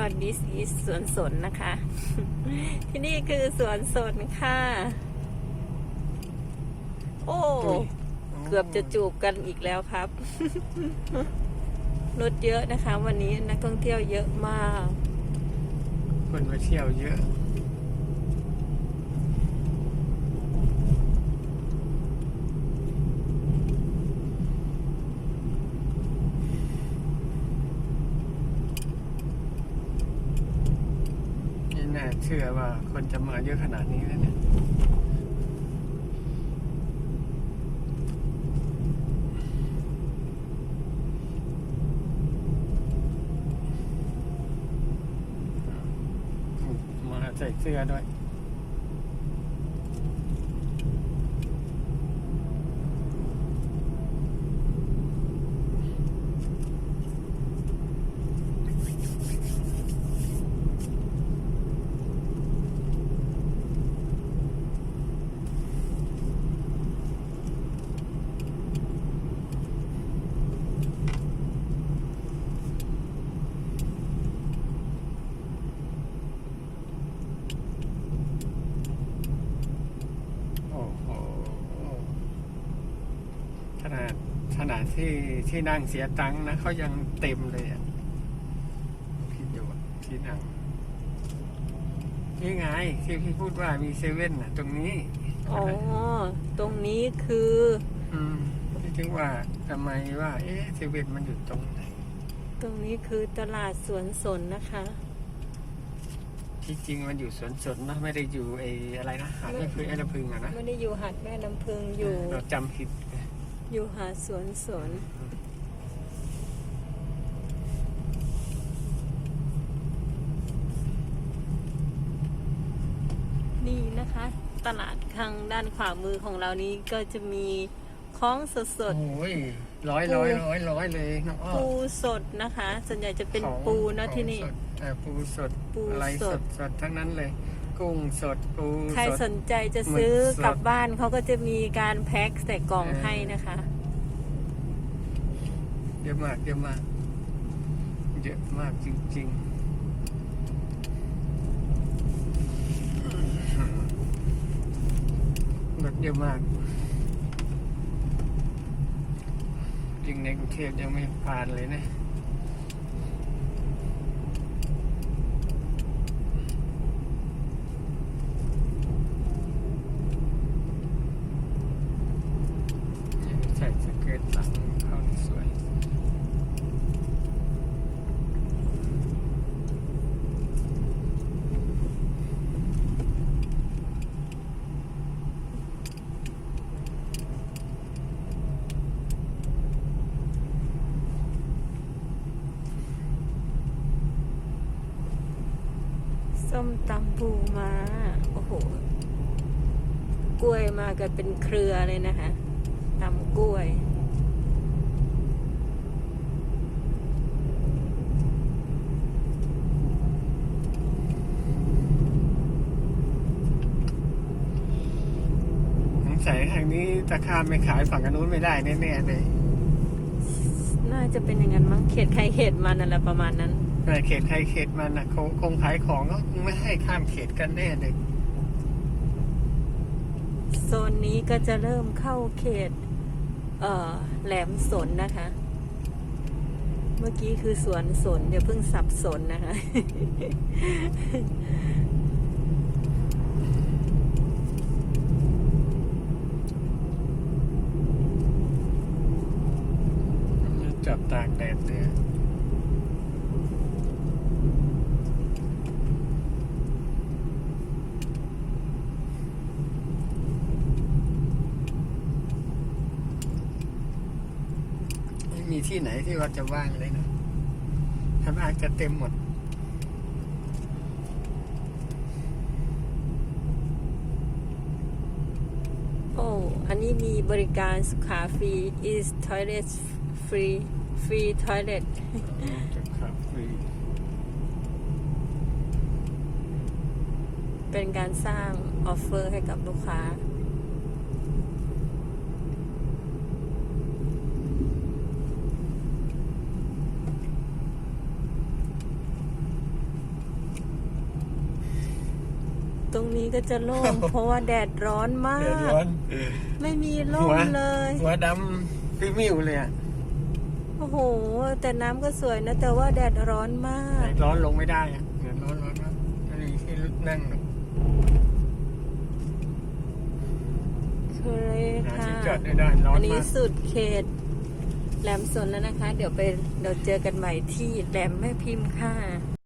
uh, this is สวนสนนะคะ ที่นี่คือสวนสนค่ะ โอ้ เกือบจะจูบกันอีกแล้วครับ รถเยอะนะคะ วันนี้นักท่องเที่ยวเยอะมาก คนมาเที่ยวเยอะ เชื่อว่าคนจะมาเยอะขนาดนี้เลยเนี่ยมาใส่เสื้อด้วย โอ้โห ข นาดขนาดที่ที่นั่งเสียตังค์นะเขายังเต็มเลยอะพี่ดูอะที่นั่งนี่ไงที่พี่พูดว่ามีเซเว่นอะ ตรงนี้อ๋อตรงนี้คือ อืมพี่ถึงว่าทำไมว่า เอ๊ะเซเว่นมันอยู่ตรงไหนตรงนี้คือตลาดสวนสนนะคะ ที่จริงมันอยู่สวนสนนะไม่ได้อยู่ไอ้อะไรนะหาดไม่พึ่งไอ้ลำพึงอะนะไม่ได้อยู่หาดแม่น้ำพึงอยู่เราจำผิด อยู่หาดสวนสนนี่นะคะ ตลาดข้างด้านขวามือของเรานี้ก็จะมีของสดสด โอ้ยร้อยร้อยร้อยร้อยเลยน้องอ้อๆปูสดนะคะ ส่วนใหญ่จะเป็นของปูเนอะของที่นี่สดเอ่อปูสดปูอะไรสสดดสดทั้งนั้นเลย กุ้งสดปูใครสสด นใจจะซื้อหมึกสดกลับบ้านเขาก็จะมีการแพ็คใส่กล่องเออ ให้นะคะ เยอะมากเยอะมากเยอะมากจริงๆรถเยอะมากยิงในกรุงเทพยังไม่ผ่านเลยนะ ใส่สเกิร์ตหลังเข้านี่สวยส้มตำปูมา โอ้โห กล้วยมากันเป็นเครือเลยนะคะ ตำกล้วยสงสัยทางนี้ตะข้ามไปขายฝั่งอนนุ้นไม่ได้แน่ๆเลยน่าจะเป็นอย่างนั้นมั้งเขตใครเขตมันอะไรประมาณนั้นแต่เขตใครเขตมันนะคงคงขายของก็ไม่ให้ข้ามเขตกันแน่เลยโซนนี้ก็จะเริ่มเข้าเขตเอ่อ แหลมสนนะคะ เมื่อกี้คือสวนสนเดี๋ยวเพิ่งสับสนนะคะ จับตากแดดเนี่ยไม่มี ที่ไหนที่ว่าจะว่างเลยนะถ้าว่างจะเต็มหมด โอ้ อันนี้มีบริการสุขาฟรี is toilet free free toilet จะขับฟรี เป็นการสร้างออฟเฟอร์ให้กับลูกค้า ตรงนี้ก็จะโล่งเพราะว่าแดดร้อนมาเดือดกร้อนไม่มีร่มหัวเลย หัวดำฟิมิวเลยอะโอ้โห แต่น้ำก็สวยนะ แต่ว่าแดดร้อนมาแต่กร้อนลงไม่ได้อะเดือดร้อนร้อนมากไม่มีที่นั่งหรอกเคยหาค่ะ ที่จอดไม่ได้ร้อนอันนี้มากสุดเขต แหลมสนแล้วนะคะ เดี๋ยวไปเดี๋ยวเจอกันใหม่ที่แหลมแม่พิมพ์ค่ะ